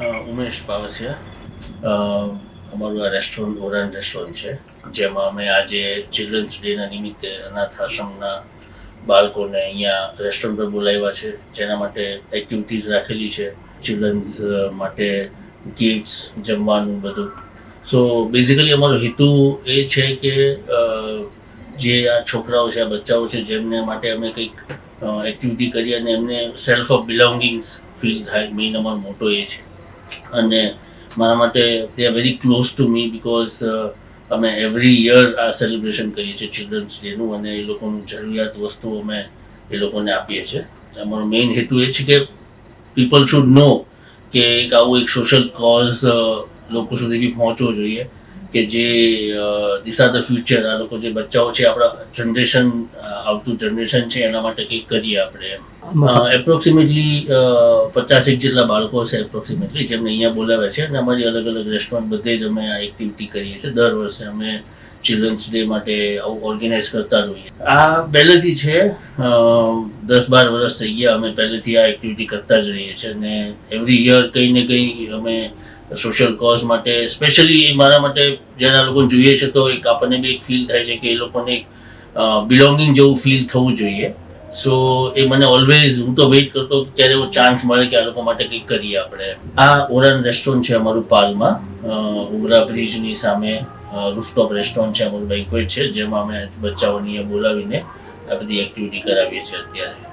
ઉમેશ પાવસિયા અ, અમારું આ restaurant Oraon restaurant છે જેમાં અમે આજે ચિલ્ડ્રન્સ ડેના નિમિત્તે અનાથ આશ્રમના બાળકોને અહીંયા રેસ્ટોરન્ટ પર બોલાવ્યા છે જેના માટે એક્ટિવિટીઝ રાખેલી છે ચિલ્ડ્રન્સ માટે ગિફ્ટ્સ જમવાનું બધું. સો બેઝિકલી અમારો હેતુ એ છે કે જે આ છોકરાઓ છે આ બચ્ચાઓ છે જેમને માટે અમે કંઈક એક્ટિવિટી કરી અને એમને સેલ્ફ ઓફ બિલોંગિંગ્સ ફીલ થાય મેઇન અમારો મોટો એ છે. અને મારા માટે they are very close to me because અમે એવરી યર આ સેલિબ્રેશન કરીએ છીએ ચિલ્ડ્રન્સ ડેનું અને એ લોકોનું જરૂરિયાત વસ્તુઓ અમે એ લોકોને આપીએ છીએ. અમારો મેઇન હેતુ એ છે કે પીપલ શુડ નો કે એક આવું એક સોશિયલ કોઝ લોકો સુધી બી પહોંચવો જોઈએ. કે જે દિશા ધ ફ્યુચર આ લોકો જે બચ્ચાઓ છે આપણા જનરેશન આવતું જનરેશન છે એના માટે કંઈક કરીએ આપણે એપ્રોક્સિમેટલી પચાસેક જેટલા બાળકો છે એપ્રોક્સિમેટલી જેમને અહીંયા બોલાવ્યા છે અને અમારી અલગ અલગ રેસ્ટોરન્ટ બધે જ અમે આ એક્ટિવિટી કરીએ છીએ. દર વર્ષે અમે ચિલ્ડ્રન્સ ડે માટે આવું ઓર્ગેનાઇઝ કરતા રહીએ. આ પહેલેથી છે દસ બાર વર્ષ થઈ ગયા અમે પહેલેથી આ એક્ટિવિટી કરતા જ રહીએ છીએ. અને એવરી યર કંઈ ને કંઈ અમે સોશિયલ કોઝ માટે સ્પેશિયલી મારા માટે જેના લોકો જોઈએ છે તો એક આપણને બી એક ફીલ થાય છે કે એ લોકોને એક બિલોંગિંગ જેવું ફીલ થવું જોઈએ. સો એ મને ઓલવેઝ હું તો વેઇટ કરતો ત્યારે એવો ચાન્સ મળે કે આ લોકો માટે કંઈક કરીએ આપણે. આ ઓરન રેસ્ટોરન્ટ છે અમારું પાલમાં. ઉમરા બ્રિજની સામે રૂફટોપ રેસ્ટોરન્ટ છે અમારું બેન્ક્વેટ છે, જેમાં અમે બચ્ચાઓની બોલાવીને આ બધી એક્ટિવિટી કરાવીએ છીએ અત્યારે.